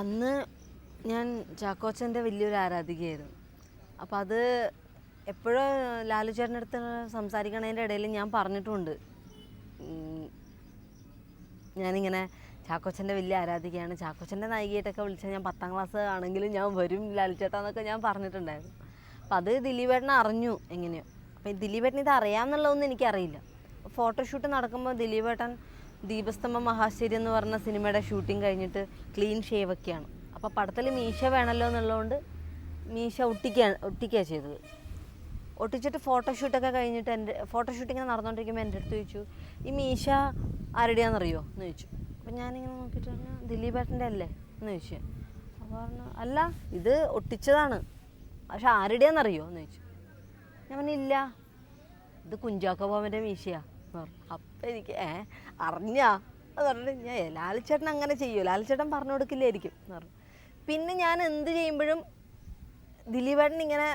അന്ന് ഞാൻ ചാക്കോച്ചന്റെ വലിയൊരു ആരാധികയായിരുന്നു. അപ്പം അത് എപ്പോഴും ലാലു ചേട്ടന്റെ അടുത്ത് സംസാരിക്കണതിന്റെ ഇടയിൽ ഞാൻ പറഞ്ഞിട്ടുമുണ്ട് ഞാനിങ്ങനെ ചാക്കോച്ചന്റെ വലിയ ആരാധികയാണ്. ചാക്കോച്ചന്റെ നായികയായിട്ടൊക്കെ വിളിച്ചാൽ ഞാൻ പത്താം ക്ലാസ് ആണെങ്കിലും ഞാൻ വരും ലാലു ചേട്ടാ എന്നൊക്കെ ഞാൻ പറഞ്ഞിട്ടുണ്ടായിരുന്നു. അപ്പം അത് ദിലീപേട്ടനെ അറിഞ്ഞു എങ്ങനെയോ. അപ്പം ഈ ദിലീപേട്ടൻ ഇത് അറിയാമെന്നുള്ളതൊന്നും എനിക്കറിയില്ല. ഫോട്ടോഷൂട്ട് നടക്കുമ്പോൾ ദിലീപേട്ടൻ ദീപസ്തംഭ മഹാശ്ശേരി എന്ന് പറഞ്ഞ സിനിമയുടെ ഷൂട്ടിംഗ് കഴിഞ്ഞിട്ട് ക്ലീൻ ഷേവ് ഒക്കെയാണ്. അപ്പോൾ പടത്തിൽ മീശ വേണമല്ലോ എന്നുള്ളതുകൊണ്ട് മീശ ഒട്ടിക്കുകയാണ് ഒട്ടിക്കുകയാണ് ചെയ്തത്. ഒട്ടിച്ചിട്ട് ഫോട്ടോഷൂട്ടൊക്കെ കഴിഞ്ഞിട്ട് എന്റെ ഫോട്ടോഷൂട്ട് ഇങ്ങനെ നടന്നുകൊണ്ടിരിക്കുമ്പോൾ എന്റെ അടുത്ത് ചോദിച്ചു ഈ മീശ ആരുടെയാണെന്നറിയോ എന്ന് ചോദിച്ചു. അപ്പം ഞാനിങ്ങനെ നോക്കിയിട്ട് പറഞ്ഞു ദിലീപേട്ടന്റെ അല്ലേ? എന്ന് ചോദിച്ചു. അപ്പോൾ പറഞ്ഞു അല്ല ഇത് ഒട്ടിച്ചതാണ്. പക്ഷെ ആരുടെയാണെന്നറിയോ എന്ന് ചോദിച്ചു. ഞാൻ പറഞ്ഞില്ല ഇത് കുഞ്ചാക്കോ ബോമന്റെ മീശയാ. എന്ന് പറഞ്ഞു അപ്പം എനിക്ക് ഏ അറിഞ്ഞാ? എന്ന് പറഞ്ഞിട്ട് ഞാൻ ലാലിച്ചേട്ടൻ അങ്ങനെ ചെയ്യൂ. ലാലിച്ചേട്ടൻ പറഞ്ഞു കൊടുക്കില്ലായിരിക്കും. എന്ന് പറഞ്ഞു. പിന്നെ ഞാൻ എന്ത് ചെയ്യുമ്പോഴും ദിലീപേട്ടൻ ഇങ്ങനെ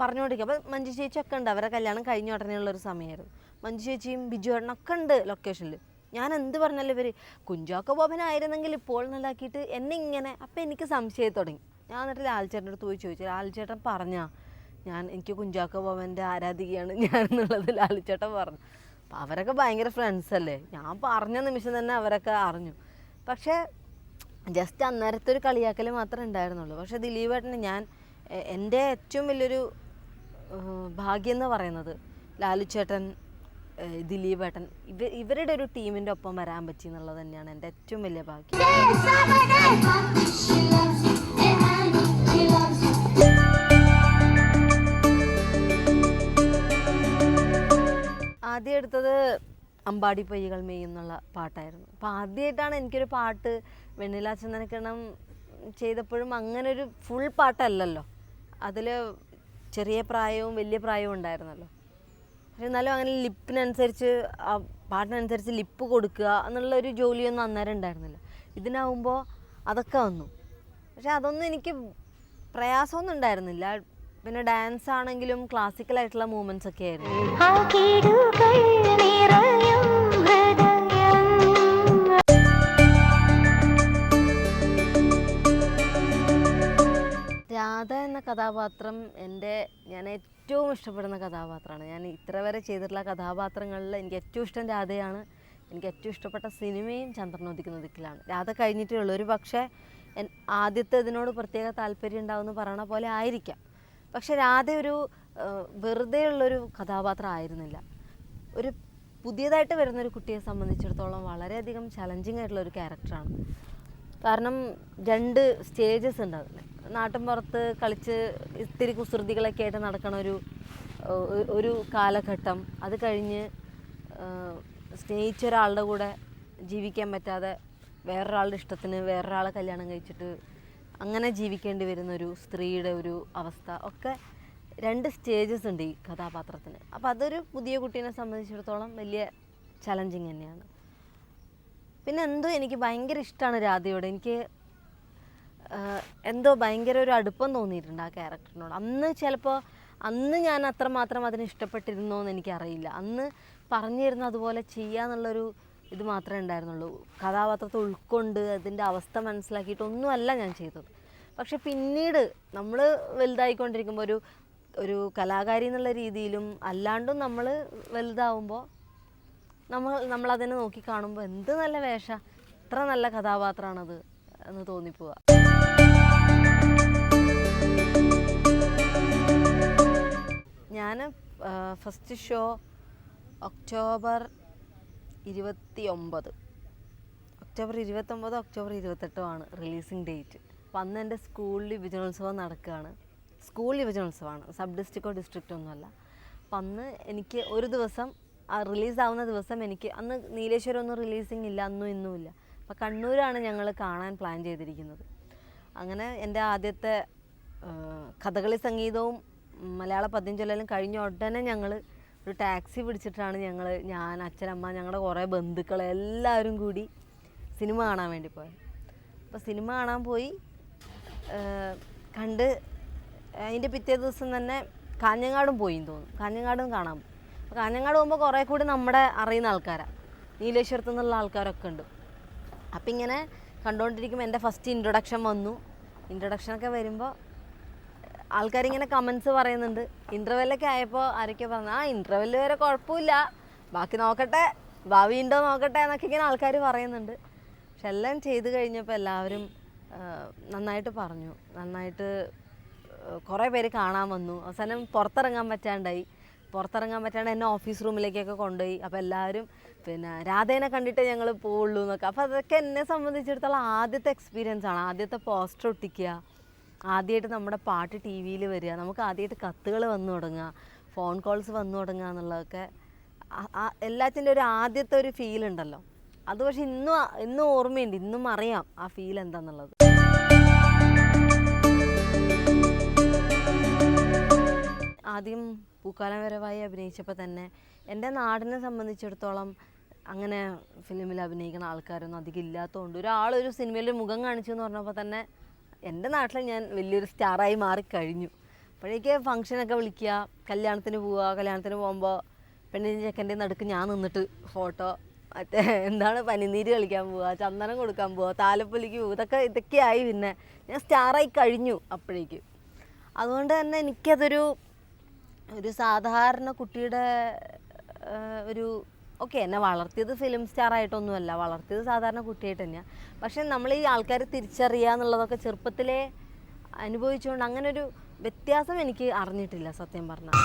പറഞ്ഞുകൊണ്ടിരിക്കും അപ്പം മഞ്ജു ചേച്ചി ഒക്കെ ഉണ്ട്. അവരെ കല്യാണം കഴിഞ്ഞ ഉടനെയുള്ള ഒരു സമയമായിരുന്നു മഞ്ജു ചേച്ചിയും ബിജു ഒക്കെ ഉണ്ട് ലൊക്കേഷനിൽ ഞാൻ എന്ത് പറഞ്ഞാലും ഇവർ കുഞ്ചാക്കോ ബോബനായിരുന്നെങ്കിൽ ഇപ്പോൾ നല്ലാക്കിയിട്ട് എന്നെ ഇങ്ങനെ. അപ്പം എനിക്ക് സംശയം തുടങ്ങി. ഞാൻ എന്നിട്ട് ലാൽച്ചേട്ടന്റെ അടുത്ത് പോയി ചോദിച്ചു. ലാൽച്ചേട്ടൻ പറഞ്ഞാ ഞാൻ എനിക്ക് കുഞ്ചാക്കോ ബോബന്റെ ആരാധികയാണ് ഞാൻ എന്നുള്ളത് ലാൽച്ചേട്ടൻ പറഞ്ഞു. അപ്പം അവരൊക്കെ ഭയങ്കര ഫ്രണ്ട്സ് അല്ലേ? ഞാൻ പറഞ്ഞ നിമിഷം തന്നെ അവരൊക്കെ അറിഞ്ഞു. പക്ഷേ ജസ്റ്റ് അന്നേരത്തെ ഒരു കളിയാക്കൽ മാത്രമേ ഉണ്ടായിരുന്നുള്ളൂ. പക്ഷേ ദിലീപേട്ടന് ഞാൻ എന്റെ ഏറ്റവും വലിയൊരു ഭാഗ്യം എന്ന് പറയുന്നത് ലാലുച്ചേട്ടൻ ദിലീപ് ദിലീപേട്ടൻ. ഇവ ഇവരുടെ ഒരു ടീമിന്റെ ഒപ്പം വരാൻ പറ്റി എന്നുള്ളത് തന്നെയാണ് എന്റെ ഏറ്റവും വലിയ ഭാഗ്യം. ആദ്യം എടുത്തത് അമ്പാടി പയ്യകൾ മെയ്യുന്നുള്ള പാട്ടായിരുന്നു. അപ്പോൾ ആദ്യമായിട്ടാണ് എനിക്കൊരു പാട്ട് വെണ്ണില ചന്ദനക്കിണം ചെയ്തപ്പോഴും അങ്ങനെ ഒരു ഫുൾ പാട്ടല്ലല്ലോ. അതിൽ ചെറിയ പ്രായവും വലിയ പ്രായവും ഉണ്ടായിരുന്നല്ലോ. എന്നാലും അങ്ങനെ ലിപ്പിനനുസരിച്ച് ആ പാട്ടിനനുസരിച്ച് ലിപ്പ് കൊടുക്കുക എന്നുള്ള ഒരു ജോലിയൊന്നും അന്നേരം ഉണ്ടായിരുന്നില്ല. ഇതിനാവുമ്പോൾ അതൊക്കെ വന്നു. പക്ഷെ അതൊന്നും എനിക്ക് പ്രയാസമൊന്നും ഉണ്ടായിരുന്നില്ല. പിന്നെ ഡാൻസ് ആണെങ്കിലും ക്ലാസിക്കൽ ആയിട്ടുള്ള മൂവ്മെന്റ്സ് ഒക്കെ ആയിരുന്നു. രാധ എന്ന കഥാപാത്രം എന്റെ ഞാൻ ഏറ്റവും ഇഷ്ടപ്പെടുന്ന കഥാപാത്രമാണ്. ഞാൻ ഇത്ര വരെ ചെയ്തിട്ടുള്ള കഥാപാത്രങ്ങളിൽ എനിക്ക് ഏറ്റവും ഇഷ്ടം രാധയാണ്. എനിക്ക് ഏറ്റവും ഇഷ്ടപ്പെട്ട സിനിമയും ചന്ദ്രനോദിക്കുന്ന ദിക്കിലാണ്. രാധ കഴിഞ്ഞിട്ടേ ഉള്ളൂ. ഒരു പക്ഷേ ആദ്യത്തെ ഇതിനോട് പ്രത്യേക താല്പര്യം ഉണ്ടാവുമെന്ന് പറയണ പോലെ ആയിരിക്കാം. പക്ഷെ രാധ ഒരു വെറുതെ ഉള്ളൊരു കഥാപാത്രം ആയിരുന്നില്ല ഒരു പുതിയതായിട്ട് വരുന്ന ഒരു കുട്ടിയെ സംബന്ധിച്ചിടത്തോളം വളരെയധികം ചലഞ്ചിങ് ആയിട്ടുള്ള ഒരു ക്യാരക്ടറാണ് കാരണം രണ്ട് സ്റ്റേജസ് ഉണ്ട് അതിൽ നാട്ടിൻപുറത്ത് കളിച്ച് ഇത്തിരി കുസൃതികളൊക്കെ ആയിട്ട് നടക്കണ ഒരു ഒരു കാലഘട്ടം. അത് കഴിഞ്ഞ് സ്നേഹിച്ച ഒരാളുടെ കൂടെ ജീവിക്കാൻ പറ്റാതെ വേറൊരാളുടെ ഇഷ്ടത്തിന് വേറൊരാളെ കല്യാണം കഴിച്ചിട്ട് അങ്ങനെ ജീവിക്കേണ്ടി വരുന്ന ഒരു സ്ത്രീയുടെ ഒരു അവസ്ഥ. ഒക്കെ രണ്ട് സ്റ്റേജസ് ഉണ്ട് ഈ കഥാപാത്രത്തിന്. അപ്പോൾ അതൊരു പുതിയ കുട്ടീനെ സംബന്ധിച്ചിടത്തോളം വലിയ ചലഞ്ചിങ് തന്നെയാണ്. പിന്നെ എന്തോ എനിക്ക് ഭയങ്കര ഇഷ്ടമാണ് രാധയോട്. എനിക്ക് എന്തോ ഭയങ്കര ഒരു അടുപ്പം തോന്നിയിട്ടുണ്ട് ആ ക്യാരക്ടറിനോട്. അന്ന് ചിലപ്പോൾ അന്ന് ഞാൻ അത്രമാത്രം അതിനെ ഇഷ്ടപ്പെട്ടിരുന്നോ എന്ന് എനിക്കറിയില്ല. അന്ന് പറഞ്ഞിരുന്ന അതുപോലെ ചെയ്യാന്നുള്ളൊരു ഇത് മാത്രമേ ഉണ്ടായിരുന്നുള്ളൂ. കഥാപാത്രത്തെ ഉൾക്കൊണ്ട് അതിന്റെ അവസ്ഥ മനസ്സിലാക്കിയിട്ടൊന്നുമല്ല ഞാൻ ചെയ്തത്. പക്ഷെ പിന്നീട് നമ്മൾ വലുതായിക്കൊണ്ടിരിക്കുമ്പോൾ ഒരു ഒരു കലാകാരി എന്നുള്ള രീതിയിലും അല്ലാണ്ടും നമ്മൾ വലുതാവുമ്പോൾ നമ്മൾ നമ്മളതിനെ നോക്കി കാണുമ്പോൾ എന്ത് നല്ല വേഷ എത്ര നല്ല കഥാപാത്രമാണത് എന്ന് തോന്നിപ്പോവുക. ഞാൻ ഫസ്റ്റ് ഷോ ഒക്ടോബർ ഇരുപത്തി ഒമ്പത് ഒക്ടോബർ ഇരുപത്തൊമ്പത് ഒക്ടോബർ ഇരുപത്തെട്ടോ ആണ് റിലീസിങ് ഡേറ്റ്. അപ്പം അന്ന് എന്റെ സ്കൂളിൽ യുവജനോത്സവം നടക്കുകയാണ്. സ്കൂൾ യുവജനോത്സവമാണ് സബ് ഡിസ്ട്രിക്റ്റോ ഡിസ്ട്രിക്റ്റോ ഒന്നുമല്ല. അപ്പം അന്ന് എനിക്ക് ഒരു ദിവസം ആ റിലീസാവുന്ന ദിവസം എനിക്ക് അന്ന് നീലേശ്വരം ഒന്നും റിലീസിങ് ഇല്ല അന്നും ഇന്നുമില്ല അപ്പം കണ്ണൂരാണ് ഞങ്ങൾ കാണാൻ പ്ലാൻ ചെയ്തിരിക്കുന്നത്. അങ്ങനെ എന്റെ ആദ്യത്തെ കഥകളി സംഗീതവും മലയാള പദ്യം ചൊല്ലലും കഴിഞ്ഞ ഉടനെ ഞങ്ങൾ ഒരു ടാക്സി പിടിച്ചിട്ടാണ് ഞങ്ങൾ ഞാൻ അച്ഛനമ്മ ഞങ്ങളുടെ കുറേ ബന്ധുക്കൾ എല്ലാവരും കൂടി സിനിമ കാണാൻ വേണ്ടി പോയത്. അപ്പോൾ സിനിമ കാണാൻ പോയി. കണ്ട് അതിന്റെ പിറ്റേ ദിവസം തന്നെ കാഞ്ഞങ്ങാടും പോയി തോന്നുന്നു. കാഞ്ഞങ്ങാടും കാണാൻ പോയി. അപ്പോൾ കാഞ്ഞങ്ങാട് പോകുമ്പോൾ കുറേ കൂടി നമ്മുടെ അറിയുന്ന ആൾക്കാരാണ് നീലേശ്വരത്ത് നിന്നുള്ള ആൾക്കാരൊക്കെ ഉണ്ട്. അപ്പം ഇങ്ങനെ കണ്ടുകൊണ്ടിരിക്കുമ്പോൾ എന്റെ ഫസ്റ്റ് ഇൻട്രൊഡക്ഷൻ വന്നു. ഇൻട്രൊഡക്ഷനൊക്കെ വരുമ്പോൾ ആൾക്കാരിങ്ങനെ കമൻസ് പറയുന്നുണ്ട്. ഇന്റർവെല്ലൊക്കെ ആയപ്പോൾ ആരൊക്കെ പറഞ്ഞു ആ ഇന്റർവെല്ല് വരെ കുഴപ്പമില്ല. ബാക്കി നോക്കട്ടെ. ഭാവി ഉണ്ടോ നോക്കട്ടെ എന്നൊക്കെ ഇങ്ങനെ ആൾക്കാർ പറയുന്നുണ്ട്. പക്ഷെ എല്ലാം ചെയ്ത് കഴിഞ്ഞപ്പോൾ എല്ലാവരും നന്നായിട്ട് പറഞ്ഞു. നന്നായിട്ട് കുറേ പേര് കാണാൻ വന്നു. അവസാനം പുറത്തിറങ്ങാൻ പറ്റാണ്ടായി. പുറത്തിറങ്ങാൻ പറ്റാണ്ട് എന്നെ ഓഫീസ് റൂമിലേക്കൊക്കെ കൊണ്ടുപോയി. അപ്പോൾ എല്ലാവരും പിന്നെ രാധേനെ കണ്ടിട്ട് ഞങ്ങൾ പോവുള്ളൂ എന്നൊക്കെ. അപ്പോൾ അതൊക്കെ എന്നെ സംബന്ധിച്ചിടത്തോളം ആദ്യത്തെ എക്സ്പീരിയൻസ് ആണ്. ആദ്യത്തെ പോസ്റ്റർ ഒട്ടിക്കുക. ആദ്യമായിട്ട് നമ്മുടെ പാട്ട് ടി വിയിൽ വരിക നമുക്ക് ആദ്യമായിട്ട് കത്തുകൾ വന്നു തുടങ്ങുക ഫോൺ കോൾസ് വന്നു തുടങ്ങുക എന്നുള്ളതൊക്കെ എല്ലാത്തിന്റെ ഒരു ആദ്യത്തെ ഒരു ഫീൽ ഉണ്ടല്ലോ. അത് പക്ഷെ ഇന്നും ഇന്നും ഓർമ്മയുണ്ട് ഇന്നും അറിയാം ആ ഫീൽ എന്താന്നുള്ളത്. ആദ്യം പൂക്കാലം വരവായി അഭിനയിച്ചപ്പോൾ തന്നെ എന്റെ നാടിനെ സംബന്ധിച്ചിടത്തോളം അങ്ങനെ ഫിലിമിൽ അഭിനയിക്കുന്ന ആൾക്കാരൊന്നും അധികം ഇല്ലാത്തതുകൊണ്ട് ഒരാളൊരു സിനിമയിൽ മുഖം കാണിച്ചു എന്ന് പറഞ്ഞപ്പോൾ തന്നെ എന്റെ നാട്ടിൽ ഞാൻ വലിയൊരു സ്റ്റാറായി മാറിക്കഴിഞ്ഞു. അപ്പോഴേക്ക് ഫംഗ്ഷനൊക്കെ വിളിക്കുക കല്യാണത്തിന് പോവുക കല്യാണത്തിന് പോകുമ്പോൾ പെണ്ണിന്റെ ചെക്കന്റെ നടുക്ക് ഞാൻ നിന്നിട്ട് ഫോട്ടോ മറ്റേ എന്താണ് പനിനീര് കളിക്കാൻ പോവുക ചന്ദനം കൊടുക്കാൻ പോവുക താലപ്പൊലിക്ക് പോവുക ഇതൊക്കെ ഇതൊക്കെയായി പിന്നെ ഞാൻ സ്റ്റാറായി കഴിഞ്ഞു അപ്പോഴേക്ക്. അതുകൊണ്ട് തന്നെ എനിക്കതൊരു ഒരു സാധാരണ കുട്ടിയുടെ ഒരു ഓക്കെ എന്നെ വളർത്തിയത് ഫിലിം സ്റ്റാർ ആയിട്ടൊന്നുമല്ല. വളർത്തിയത് സാധാരണ കുട്ടിയായിട്ട് തന്നെയാണ് പക്ഷേ നമ്മൾ ഈ ആൾക്കാരെ തിരിച്ചറിയുക എന്നുള്ളതൊക്കെ ചെറുപ്പത്തിലേ അനുഭവിച്ചുകൊണ്ട് അങ്ങനെ ഒരു വ്യത്യാസം എനിക്ക് അറിഞ്ഞിട്ടില്ല സത്യം പറഞ്ഞാൽ